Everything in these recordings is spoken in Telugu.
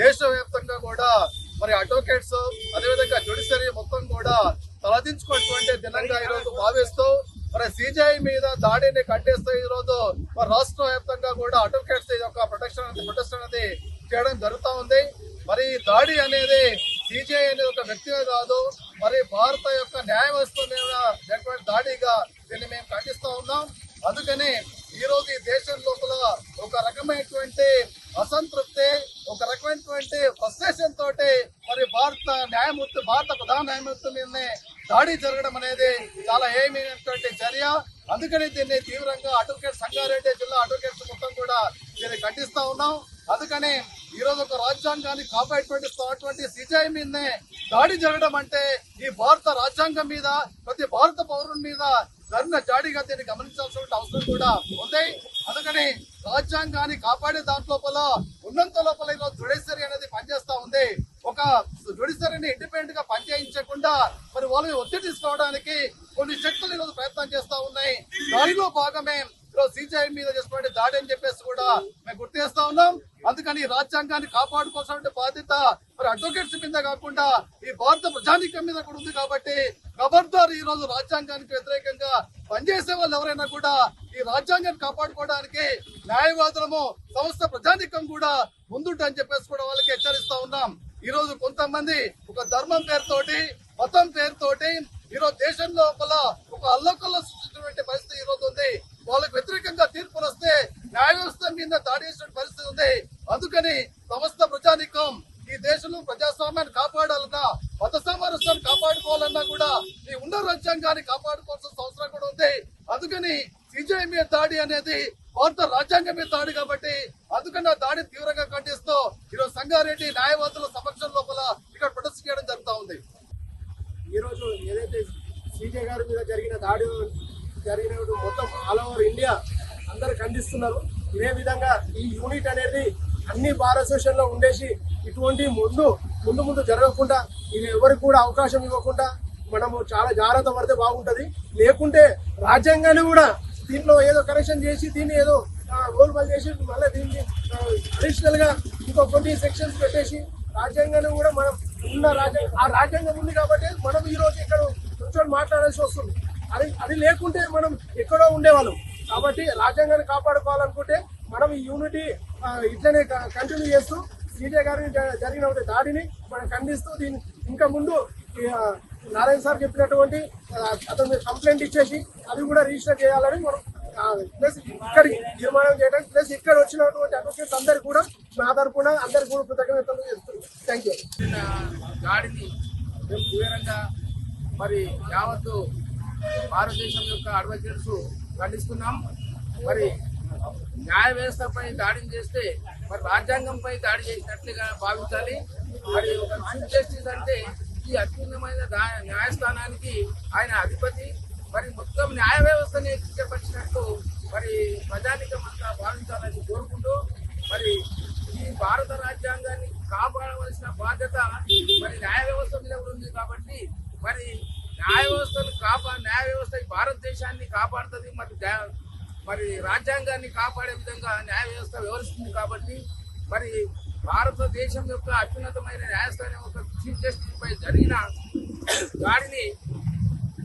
దేశవ్యాప్తంగా కూడా మరి అడ్వకేట్స్ అదేవిధంగా జుడిషియరీ మొత్తం కూడా తలదించుకున్నటువంటి దినంగా ఈరోజు భావిస్తూ మరి సిజేఐ మీద దాడిని కట్టేస్తూ ఈ రోజు మరి రాష్ట్ర వ్యాప్తంగా కూడా అడ్వకేట్స్ యొక్క ప్రొటెక్షన్ అనేది ప్రొటెక్షన్ అనేది చేయడం జరుగుతూ ఉంది. మరి ఈ దాడి అనేది సిజేఐ అనేది ఒక వ్యక్తిగా కాదు మరి భారత యొక్క న్యాయ వ్యవస్థ మీద జరిగినటువంటి దాడిగా దీన్ని మేము ఖండిస్తూ ఉన్నాం. అందుకని ఈ రోజు ఈ దేశం లోపల ఒక రకమైనటువంటి అసంతృప్తి ఒక ఫ్రస్ట్రేషన్ తోటి మరి భారత న్యాయమూర్తి భారత ప్రధాన న్యాయమూర్తి మీదనే దాడి జరగడం అనేది చాలా ఏమైనటువంటి చర్య. అందుకని దీన్ని తీవ్రంగా అడ్వకేట్ సంగారెడ్డి జిల్లా అడ్వకేట్స్ మొత్తం కూడా దీన్ని ఖండిస్తా ఉన్నాం. అందుకని ఈ రోజు ఒక రాజ్యాంగాన్ని కాపాడేటువంటి సిజాయి మీదనే దాడి జరగడం అంటే ఈ భారత రాజ్యాంగం మీద ప్రతి భారత పౌరుని మీద జరిగిన జాడీగా దీన్ని గమనించాల్సిన అవసరం కూడా ఉంది. అందుకని రాజ్యాంగాన్ని కాపాడే దాంట్లోపల ఉన్నంత లోపల ఈరోజు జుడిషియరీ అనేది పనిచేస్తా ఉంది. ఒక జుడిషియరీని ఇండిపెండెంట్గా పనిచేయించకుండా మరి వాళ్ళని ఒత్తిడి తీసుకోవడానికి కొన్ని శక్తులు ఈరోజు ప్రయత్నం చేస్తా ఉన్నాయి. దానిలో భాగమే ఈరోజు సిజిఐ మీద చేసినటువంటి దాడి అని చెప్పేసి కూడా మేము గుర్తు చేస్తా ఉన్నాం. అందుకని ఈ రాజ్యాంగాన్ని కాపాడుకోవాల్సిన బాధ్యత మరి అడ్వకేట్స్ మీద కాకుండా ఈ భారత ప్రజానీకం మీద కూడా ఉంది కాబట్టి గబర్దార్ ఈ రోజు రాజ్యాంగానికి వ్యతిరేకంగా పనిచేసే వాళ్ళు ఎవరైనా కూడా ఈ రాజ్యాంగాన్ని కాపాడుకోవడానికి న్యాయవాదులము సంస్థ ప్రజానికం కూడా ముందుంటని చెప్పేసి కూడా వాళ్ళకి హెచ్చరిస్తా ఉన్నాం. ఈ రోజు కొంతమంది ఒక ధర్మం పేరుతోటి మతం పేరుతోటి ఈ రోజు దేశం లోపల ఒక అల్లకల్ల సృష్టించినటువంటి పరిస్థితి ఈ రోజు ఉంది. వాళ్ళకి వ్యతిరేకంగా తీర్పులు వస్తే న్యాయ వ్యవస్థ మీద దాడేసిన పరిస్థితి ఉంది. అందుకని సమస్త ప్రజానికం ఈ దేశంలో ప్రజాస్వామ్యాన్ని కాపాడాలన్నా మత సామరస్యాన్ని కాపాడుకోవాలన్నా కూడా ఈ ఉన్న రాజ్యాంగాన్ని కాపాడుకోవాల్సిన అవసరం కూడా ఉంది. అందుకని రాజ్యం మీద దాడి అనేది భారత రాజ్యాంగం మీద దాడి కాబట్టి అందుకని ఆ దాడిని తీవ్రంగా ఖండిస్తూ ఈరోజు సంగారెడ్డి న్యాయవాదుల సమక్షం లోపల ఇక్కడ ప్రొటెస్ట్ చేయడం జరుగుతూ ఉంది. ఈరోజు ఏదైతే సీజే గారి మీద జరిగిన దాడి జరిగిన మొత్తం ఆల్ ఓవర్ ఇండియా అందరు ఖండిస్తున్నారు. ఇదే విధంగా ఈ యూనిట్ అనేది అన్ని బార్లో ఉండేసి ఇటువంటి ముందు ముందు ముందు జరగకుండా ఇది ఎవరికి కూడా అవకాశం ఇవ్వకుండా మనము చాలా జాగ్రత్త పడితే బాగుంటుంది. లేకుంటే రాజ్యాంగాన్ని కూడా దీనిలో ఏదో కరెక్షన్ చేసి దీన్ని ఏదో గోల్మాల్ చేసి మళ్ళీ దీన్ని అడిషనల్గా ఇంకో కొన్ని సెక్షన్స్ పెట్టేసి రాజ్యాంగాన్ని కూడా మనం ఉన్న రాజ్యాంగం ఆ రాజ్యాంగం ఉంది కాబట్టి మనం ఈ రోజు ఇక్కడ కూర్చొని మాట్లాడాల్సి వస్తుంది. అది అది లేకుంటే మనం ఎక్కడో ఉండేవాళ్ళం. కాబట్టి రాజ్యాంగాన్ని కాపాడుకోవాలనుకుంటే మనం ఈ యూనిటీ ఇట్లనే కంటిన్యూ చేస్తూ సీజే గారిని జరిగిన దాడిని మనం ఖండిస్తూ దీన్ని ఇంకా ముందు నారాయణ సార్ చెప్పినటువంటి అతను మీరు కంప్లైంట్ ఇచ్చేసి అది కూడా రిజిస్టర్ చేయాలని మనం ప్లస్ ఇక్కడ తీర్మానం చేయడానికి ప్లస్ ఇక్కడ వచ్చినటువంటి అడ్వకేట్స్ అందరు కూడా నా తరపున అందరికి కూడా కృతజ్ఞతలు చేస్తున్నాం థ్యాంక్ యూ గాడిని దాడిని మేము తీవ్రంగా మరి యావత్తు భారతదేశం యొక్క అడ్వకేట్స్ ఖండిస్తున్నాం. మరి న్యాయ వ్యవస్థపై దాడిని చేస్తే మరి రాజ్యాంగంపై దాడి చేసినట్లుగా భావించాలి. మరి ఒక చీఫ్ జస్టిస్ అంటే ఈ అత్యున్నమైన న్యాయస్థానానికి ఆయన అధిపతి. మరి మొత్తం న్యాయ వ్యవస్థని కించపరిచినట్టు మరి ప్రజానికం అంతా భావించాలని కోరుకుంటూ మరి ఈ భారత రాజ్యాంగాన్ని కాపాడవలసిన బాధ్యత మరి న్యాయ వ్యవస్థ మీద కూడా ఉంది కాబట్టి మరి న్యాయ వ్యవస్థను కాపా న్యాయ వ్యవస్థ ఈ భారతదేశాన్ని కాపాడుతుంది మరి మరి రాజ్యాంగాన్ని కాపాడే విధంగా న్యాయ వ్యవస్థ వ్యవహరిస్తుంది కాబట్టి మరి భారతదేశం యొక్క అత్యున్నతమైన న్యాయస్థానం యొక్క చీఫ్ జస్టిస్ పై జరిగిన దాడిని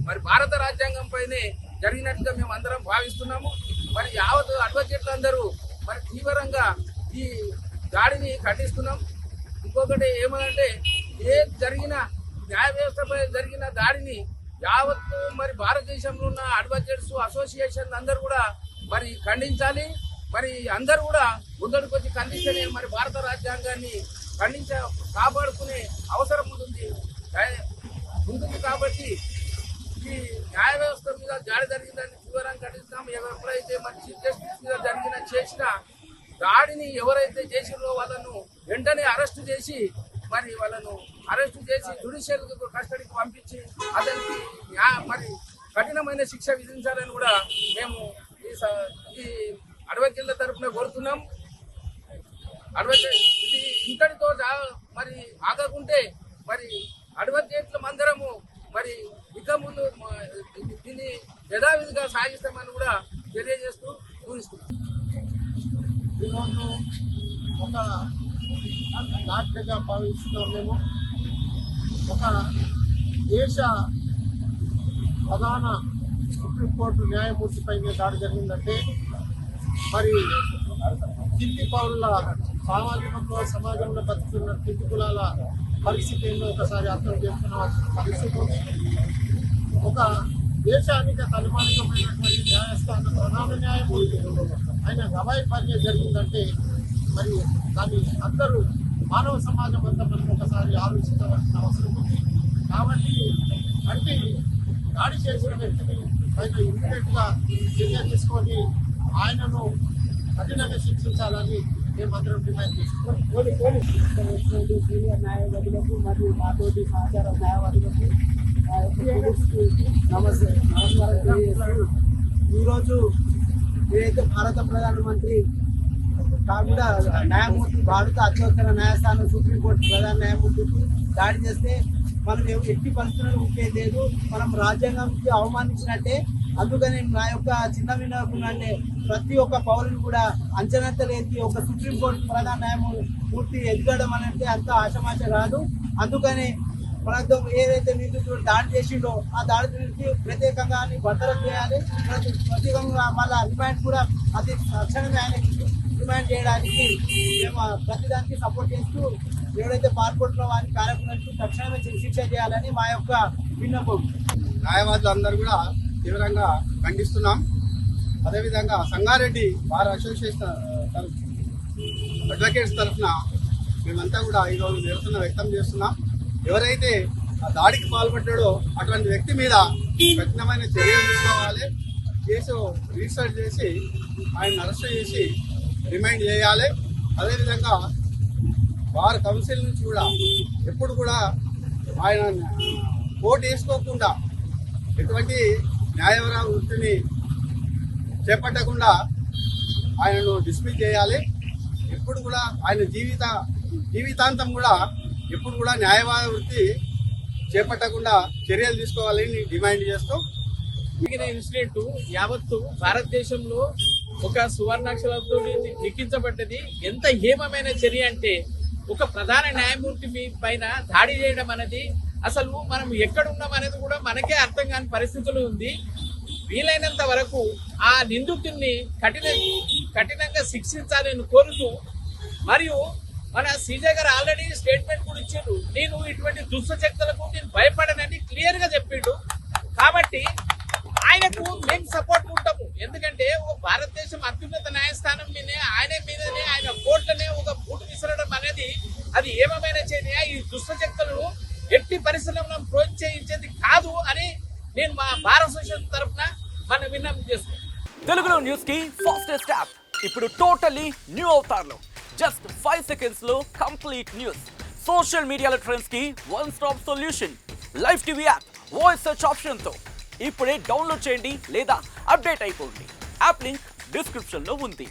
మరి భారత రాజ్యాంగంపైనే జరిగినట్టుగా మేము అందరం భావిస్తున్నాము. మరి యావత్ అడ్వకేట్లు అందరూ మరి తీవ్రంగా ఈ దాడిని ఖండిస్తున్నాం. ఇంకొకటి ఏమనంటే ఏ జరిగిన న్యాయ వ్యవస్థపై జరిగిన దాడిని యావత్తు మరి భారతదేశంలో ఉన్న అడ్వకేట్స్ అసోసియేషన్ అందరూ కూడా మరి ఖండించాలి. మరి అందరూ కూడా ముందడుకు వచ్చి ఖండిస్తేనే మరి భారత రాజ్యాంగాన్ని ఖండించ కాపాడుకునే అవసరం ఉంటుంది ఉంటుంది కాబట్టి ఈ న్యాయ వ్యవస్థ మీద దాడి జరిగిందని తీవ్రంగా ఖండిస్తాం. ఎవరెప్పుడైతే మరి చీఫ్ జస్టిస్ మీద జరిగిన చేసిన దాడిని ఎవరైతే చేసిరో వాళ్ళను వెంటనే అరెస్టు చేసి మరి వాళ్ళను అరెస్టు చేసి జుడిషియల్ కస్టడీకి పంపించి అతనికి మరి కఠినమైన శిక్ష విధించాలని కూడా మేము ఈ స- తరఫున కోరుతున్నాం. అడ్వకేట్ ఇది ఇంతటితో మరి ఆగకుంటే మరి అడ్వకేట్ల మందిరము మరి ఇక ముందు దీన్ని యథావిధిగా సాగిస్తామని కూడా తెలియజేస్తూ ఊహిస్తున్నాం ఈరోజు ఒక నాట్యంగా భావిస్తున్నాం మేము ఒక దేశ ప్రధాన సుప్రీంకోర్టు న్యాయమూర్తిపై దాడి జరిగిందంటే మరి కింది పౌరుల సామాజికంలో సమాజంలో బతుకుతున్న కింది కులాల పరిస్థితి ఏంటో ఒకసారి అర్థం చేసుకున్న పరిస్థితి. ఉంది ఒక దేశానికి తలమానికమైనటువంటి న్యాయస్థాన ప్రధాన న్యాయమూర్తి ఆయన గవాయి పని జరిగిందంటే మరి దాన్ని అందరూ మానవ సమాజం అంతా మనం ఒకసారి ఆలోచించవలసిన అవసరం ఉంది. కాబట్టి అంటే దాడి చేసిన వ్యక్తిని పైన ఇమ్మీడియట్గా చర్య తీసుకొని ఆయనను కఠినంగా శిక్షించాలని మేమందరం డిమాండ్ చేస్తున్నాం. వచ్చినటువంటి సీనియర్ న్యాయవాదులకు మరియు మాతోటి సహచార న్యాయవాదులకు నా యొక్క నమస్తే నమస్కారం తెలియజేస్తూ ఈరోజు ఏదైతే భారత ప్రధానమంత్రి కాకుండా న్యాయమూర్తి భారత అత్యవసర న్యాయస్థానం సుప్రీంకోర్టు ప్రధాన న్యాయమూర్తికి దాడి చేస్తే మనం ఎవ- ఎట్టి పరిస్థితుల్లో ఉంటే లేదు. మనం రాజ్యాంగంకి అవమానించినట్టే అందుకని నా యొక్క చిన్న విన్నపం అంటే ప్రతి ఒక్క పౌరుని కూడా అంచనంతలేసి ఒక సుప్రీంకోర్టు ప్రధాన న్యాయమూర్తి ఎదగడం అనేది అంత ఆశమాశ కాదు. అందుకని మనతో ఏదైతే నిందితుడు దాడి చేసిండో ఆ దాడి గురించి ప్రత్యేకంగా అని భద్రత చేయాలి. ప్రతి ప్రత్యేకంగా మళ్ళీ రిమాండ్ కూడా అతి తక్షణమే ఆయనకి రిమాండ్ చేయడానికి మేము ప్రతిదానికి సపోర్ట్ చేస్తూ ఎవరైతే పాల్గొంటున్న వారి కార్యక్రమాలకు తక్షణమే శిక్ష చేయాలని మా యొక్క విన్నపం. న్యాయవాదులు అందరూ కూడా తీవ్రంగా ఖండిస్తున్నాం. అదేవిధంగా సంగారెడ్డి బార్ అసోసియేషన్ తరఫు అడ్వకేట్స్ తరఫున మేమంతా కూడా ఈరోజు నిరసన వ్యక్తం చేస్తున్నాం. ఎవరైతే ఆ దాడికి పాల్పడ్డాడో అటువంటి వ్యక్తి మీద కఠినమైన చర్యలు తీసుకోవాలి. కేసు రిజిస్టర్ చేసి ఆయన అరెస్ట్ చేసి రిమైండ్ చేయాలి. అదేవిధంగా వారి కౌన్సిల్ నుంచి కూడా ఎప్పుడు కూడా ఆయన కోర్టు వేసుకోకుండా ఎటువంటి న్యాయవర వృత్తిని చేపట్టకుండా ఆయనను డిస్మిస్ చేయాలి. ఎప్పుడు కూడా ఆయన జీవిత జీవితాంతం కూడా ఎప్పుడు కూడా న్యాయవాద వృత్తి చేపట్టకుండా చర్యలు తీసుకోవాలని డిమాండ్ చేస్తూ జరిగిన ఇన్సిడెంట్ యావత్తు భారతదేశంలో ఒక సువర్ణాక్షరాలతో లిఖించబడ్డది. ఎంత హేమమైన చర్య అంటే ఒక ప్రధాన న్యాయమూర్తి మీ పైన దాడి చేయడం అనేది అసలు మనం ఎక్కడ ఉన్నాం అనేది కూడా మనకే అర్థం కాని పరిస్థితులు ఉంది. వీలైనంత వరకు ఆ నిందితుడిని కఠిన కఠినంగా శిక్షించాలని కోరుతూ మరియు మన సీజే గారు ఆల్రెడీ స్టేట్మెంట్ కూడా ఇచ్చారు నేను ఇటువంటి దుష్టశక్తులకు నేను భయపడనని క్లియర్గా చెప్పాడు. చెప్పిండు కాబట్టి ఆయనకు మేము సపోర్ట్ ఉంటాము. ఎందుకంటే ఓ భారతదేశం అత్యున్నత న్యాయస్థానం మీద ఆయన మీదనే ఆయన కోర్టులనే ఒక బూటు విసరడం అనేది అది ఏమమైన చర్య ఈ దుష్ట శక్తులను ఎట్టి పరిశ్రమలను ప్రోత్సహించేది కాదు అని నేను మా భారత అసోసియేషన్ తరఫున మన విన్నపం చేస్తున్నాను. తెలుగులో న్యూస్కి ఫాస్టెస్ట్ యాప్ ఇప్పుడు టోటలీ న్యూ అవతార్లో. జస్ట్ ఫైవ్ సెకండ్స్లో కంప్లీట్ న్యూస్ సోషల్ మీడియాలో ట్రెండ్స్కి one stop solution live TV app voice search ఆప్షన్తో. ఇప్పుడే డౌన్లోడ్ చేయండి లేదా అప్డేట్ అయిపోండి. యాప్ లింక్ డిస్క్రిప్షన్లో ఉంది.